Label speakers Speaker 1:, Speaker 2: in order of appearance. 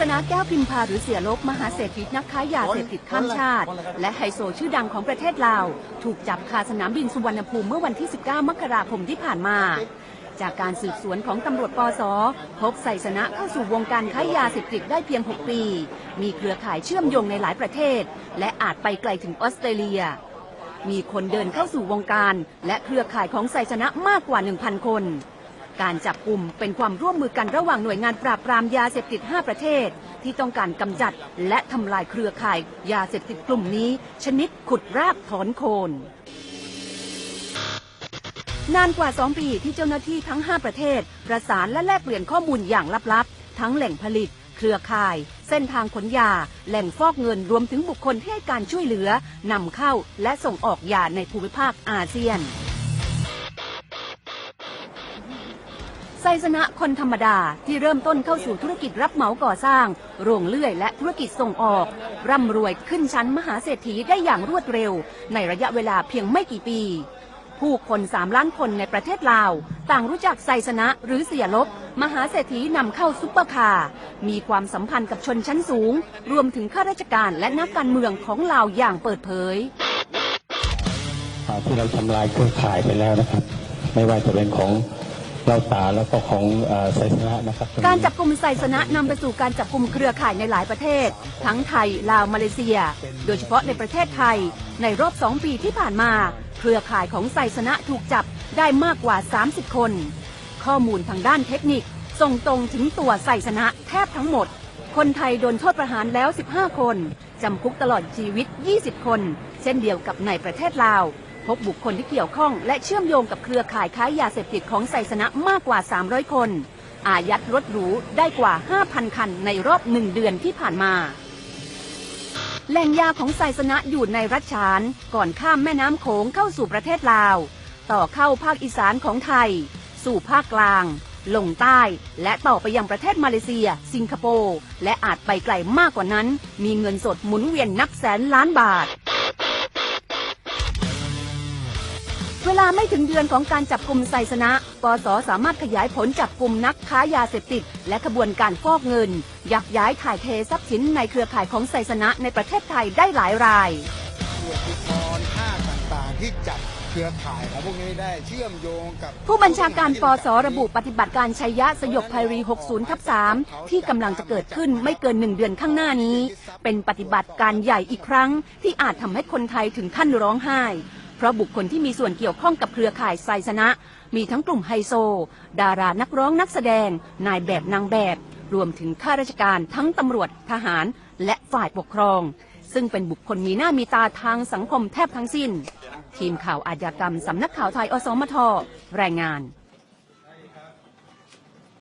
Speaker 1: สนาแก้วพิมพาหรือเสียลบมหาเศรษฐีนักค้ายาเสพติดข้ามชาติ และไฮโซชื่อดังของประเทศลาว ถูกจับคาสนามบินสุวรรณภูมิเมื่อวันที่ 19 มกราคมที่ผ่านมา จากการสืบสวนของตำรวจปสพบไซสนะเข้าสู่วงการค้ายาเสพติดได้เพียง 6 ปี มีเครือข่ายเชื่อมโยงในหลายประเทศ และอาจไปไกลถึงออสเตรเลีย มีคนเดินเข้าสู่วงการ และเครือข่ายของไซสนะมากกว่า 1,000 คน การจับกลุ่มเป็นความร่วมมือกันระหว่างหน่วยงานปราบปรามยาเสพติด 5 ประเทศ ที่ต้องการกำจัดและทำลายเครือข่าย ยาเสพติดกลุ่มนี้ ชนิดขุดรากถอนโคน นานกว่า 2 ปีที่เจ้าหน้าที่ทั้ง 5 ประเทศ ประสานและแลกเปลี่ยนข้อมูลอย่างลับๆ ทั้งแหล่งผลิต เครือข่าย เส้นทางขนยา แหล่งฟอกเงินรวมถึงบุคคลที่ให้การช่วยเหลือนำเข้าและส่งออกยาในภูมิภาคอาเซียน ไซสนะคนธรรมดาที่เริ่มต้นเข้าสู่ธุรกิจรับเหมาก่อสร้าง โรงเลื่อยและธุรกิจส่งออก ร่ำรวยขึ้นชั้นมหาเศรษฐีได้อย่างรวดเร็ว ในระยะเวลาเพียงไม่กี่ปี ผู้คน3ล้านคนในประเทศลาว ต่างรู้จักไซสนะหรือเสียลบ มหาเศรษฐีนำเข้าซุปเปอร์คาร์มีความสัมพันธ์กับชนชั้นสูง รวมถึงข้าราชการและนักการเมืองของลาวอย่างเปิดเผย
Speaker 2: ที่เราทำลายเครือข่ายไปแล้วนะครับ ไม่ว่าจะเป็นของ เราตาแล้วก็ของอ่าไซสนะนะครับ
Speaker 1: การจับกลุ่มไซสนะนำไปสู่การจับกลุ่มเครือข่ายในหลายประเทศ ทั้งไทยลาวมาเลเซีย โดยเฉพาะในประเทศไทย ในรอบ 2 ปีที่ผ่านมา เครือข่ายของไซสนะถูกจับได้มากกว่า 30 คน ข้อมูลทางด้านเทคนิคส่งตรงถึงตัวไซสนะแทบทั้งหมด คนไทยโดนโทษประหารแล้ว 15 คนจำคุกตลอดชีวิต 20 คน เช่นเดียวกับในประเทศลาว พบบุคคลที่เกี่ยวข้อง และเชื่อมโยงกับเครือข่ายค้ายาเสพติดของไซสนะมากกว่า 300 คน อายัดรถหรูได้กว่า 5,000 คันในรอบหนึ่งเดือนที่ผ่านมา แหล่งยาของไซสนะอยู่ในรัชฉาน ก่อนข้ามแม่น้ำโขงเข้าสู่ประเทศลาว ต่อเข้าภาคอีสานของไทย สู่ภาคกลาง ลงใต้ และต่อไปยังประเทศมาเลเซีย สิงคโปร์ และอาจไปไกลมากกว่านั้น มีเงินสดหมุนเวียนนับแสนล้านบาท เวลาไม่ถึงเดือนของการจับกลุ่มไซสนะปสสามารถขยายผลจับกลุ่มนักค้ายาเสพติด และขบวนการฟอกเงิน ยักย้ายถ่ายเททรัพย์สินในเครือข่ายของไซสนะในประเทศไทยได้หลายราย
Speaker 3: ตำรวจภูธรภาคต่างๆ ที่จับเครือข่ายของพวกนี้ได้เชื่อมโยงกับ
Speaker 1: ผู้บัญชาการปสระบุปฏิบัติการชัยยะสยบภัยรี 60 ทับ 3 ที่กำลังจะเกิดขึ้นไม่เกินหนึ่งเดือนข้างหน้านี้ เป็นปฏิบัติการใหญ่อีกครั้ง ที่อาจทำให้คนไทยถึงขั้นร้องไห้ เพราะบุคคลที่มีส่วนเกี่ยวข้องกับเครือข่ายไซสนะ มีทั้งกลุ่มไฮโซ ดารานักร้องนักแสดง นายแบบนางแบบ รวมถึงข้าราชการทั้งตำรวจทหาร และฝ่ายปกครอง ซึ่งเป็นบุคคลมีหน้ามีตาทางสังคมแทบทั้งสิ้น ทีมข่าวอาชญากรรมสำนักข่าวไทยอสมทรายงาน